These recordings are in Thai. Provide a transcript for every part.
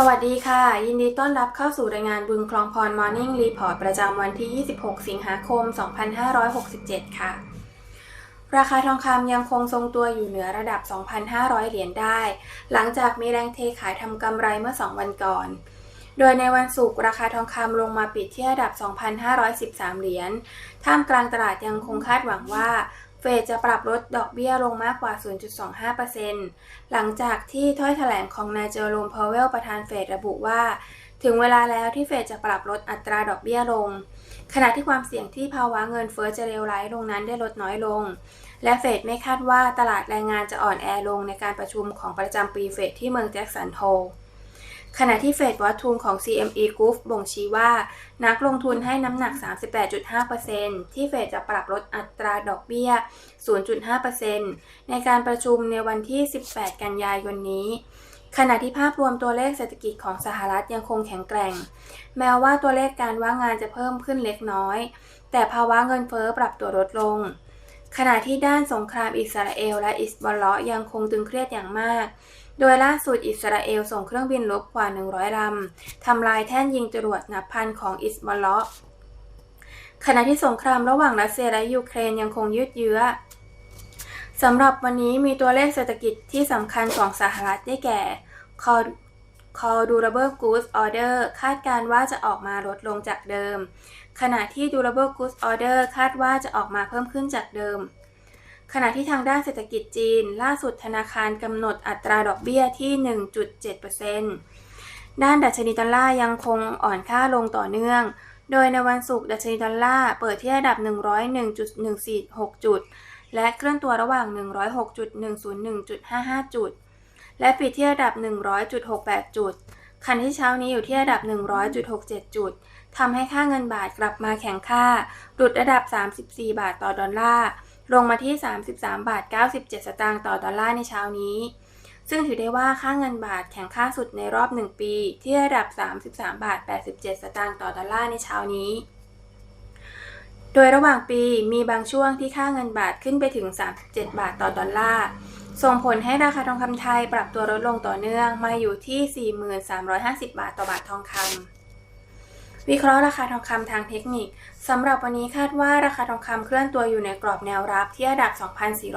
สวัสดีค่ะ ยินดีต้อนรับเข้าสู่รายงานบึงคลองพร Morning Report ประจำวันที่ 26 สิงหาคม 2567 ค่ะ ราคาทองคำยังคงทรงตัวอยู่เหนือระดับ 2,500 เหรียญได้ หลังจากมีแรงเทขายทำกำไรเมื่อ 2 วันก่อน โดยในวันศุกร์ราคาทองคำลงมาปิดที่ระดับ 2,513 เหรียญ ท่ามกลางตลาดยังคงคาดหวังว่าเฟดจะปรับลดดอกเบี้ยลงมากกว่า 0.25%หลังจากที่ถ้อยแถลงของนายเจอโรมพาวเวลประธานเฟดระบุว่า ถึงเวลาแล้วที่เฟดจะปรับลดอัตราดอกเบี้ยลง ขณะที่ความเสี่ยงที่ภาวะเงินเฟ้อจะเลวร้ายลงนั้นได้ลดน้อยลง และเฟดไม่คาดว่าตลาดแรงงานจะอ่อนแอลงในการประชุมของประจำปีเฟดที่เมืองแจ็คสันโฮล ขณะที่เฟดวัตทุนของ CME Group บ่งชี้ว่า นักลงทุนให้น้ำหนัก 38.5%ที่เฟดจะปรับลดอัตราดอกเบี้ย 0.5%ในการประชุมในวันที่ 18 กันยายนนี้ขณะที่ภาพรวมตัวเลขเศรษฐกิจของสหรัฐยังคงแข็งแกร่ง แม้ว่าตัวเลขการว่างงานจะเพิ่มขึ้นเล็กน้อย แต่ภาวะเงินเฟ้อปรับตัวลดลง ขณะที่ด้านสงครามอิสราเอลและอิสบอลเลาะยังคงตึงเครียดอย่างมาก โดยล่าสุดอิสราเอลส่งเครื่องบินรบกว่า 100ลำ ทำลายแท่นยิงจรวดนับพันของอิสบอลเลาะขณะที่สงครามระหว่างรัสเซียและยูเครนยังคงยืดเยื้อสำหรับวันนี้มีตัวเลขเศรษฐกิจที่สำคัญของสหรัฐได้แก่ Call Call Durable Goods Order คาดการณ์ว่าจะออกมาลดลงจากเดิม ขณะที่ Durable Goods Order คาดว่าจะออกมาเพิ่มขึ้นจากเดิม ขณะที่ทางด้านเศรษฐกิจจีน ล่าสุดธนาคารกำหนดอัตราดอกเบี้ยที่ 1.7%ด้านดัชนีดอลลาร์ยังคงอ่อนค่าลงต่อเนื่อง โดยในวันศุกร์ดัชนีดอลลาร์เปิดที่ระดับ 101.146 จุด และเคลื่อนตัวระหว่าง 106.101.55 จุด และปิดที่ระดับ 100.68 จุดคันที่เช้านี้อยู่ที่ระดับ 100.67 จุด ทำให้ค่าเงินบาทกลับมาแข็งค่าหลุดระดับ 34 บาทต่อดอลลาร์ ลงมาที่ 33 บาท 97 สตางค์ต่อดอลลาร์ในเช้านี้ ซึ่งถือได้ว่าค่าเงินบาทแข็งค่าสุดในรอบ 1 ปี ที่ระดับ 33 บาท 87 สตางค์ต่อดอลลาร์ในเช้านี้โดยระหว่างปีมีบางช่วงที่ค่าเงินบาทขึ้นไปถึง 37 บาทต่อดอลลาร์ ส่งผลให้ราคาทองคำไทยปรับตัวลดลงต่อเนื่องมาอยู่ที่ 4350 บาทต่อบาททองคำ วิเคราะห์ราคาทองคำทางเทคนิคสำหรับวันนี้คาดว่าราคาทองคำเคลื่อนตัวอยู่ในกรอบแนวรับที่ระดับ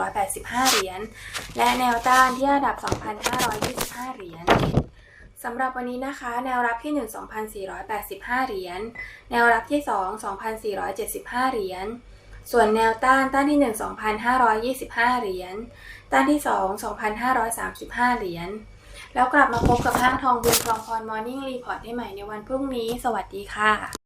2,485 เหรียญ และแนวต้านที่ระดับ 2,525 เหรียญสำหรับวันนี้นะคะ แนวรับที่ 1 2,485 เหรียญ แนวรับที่ 2 2,475 เหรียญ ส่วนแนวต้านต้านที่ 1 2,525 เหรียญ ต้านที่ 2 2,535 เหรียญ แล้วกลับมาพบกับห้างทองบุญคลองพรมอร์นิ่งรีพอร์ตได้ใหม่ในวันพรุ่งนี้ สวัสดีค่ะ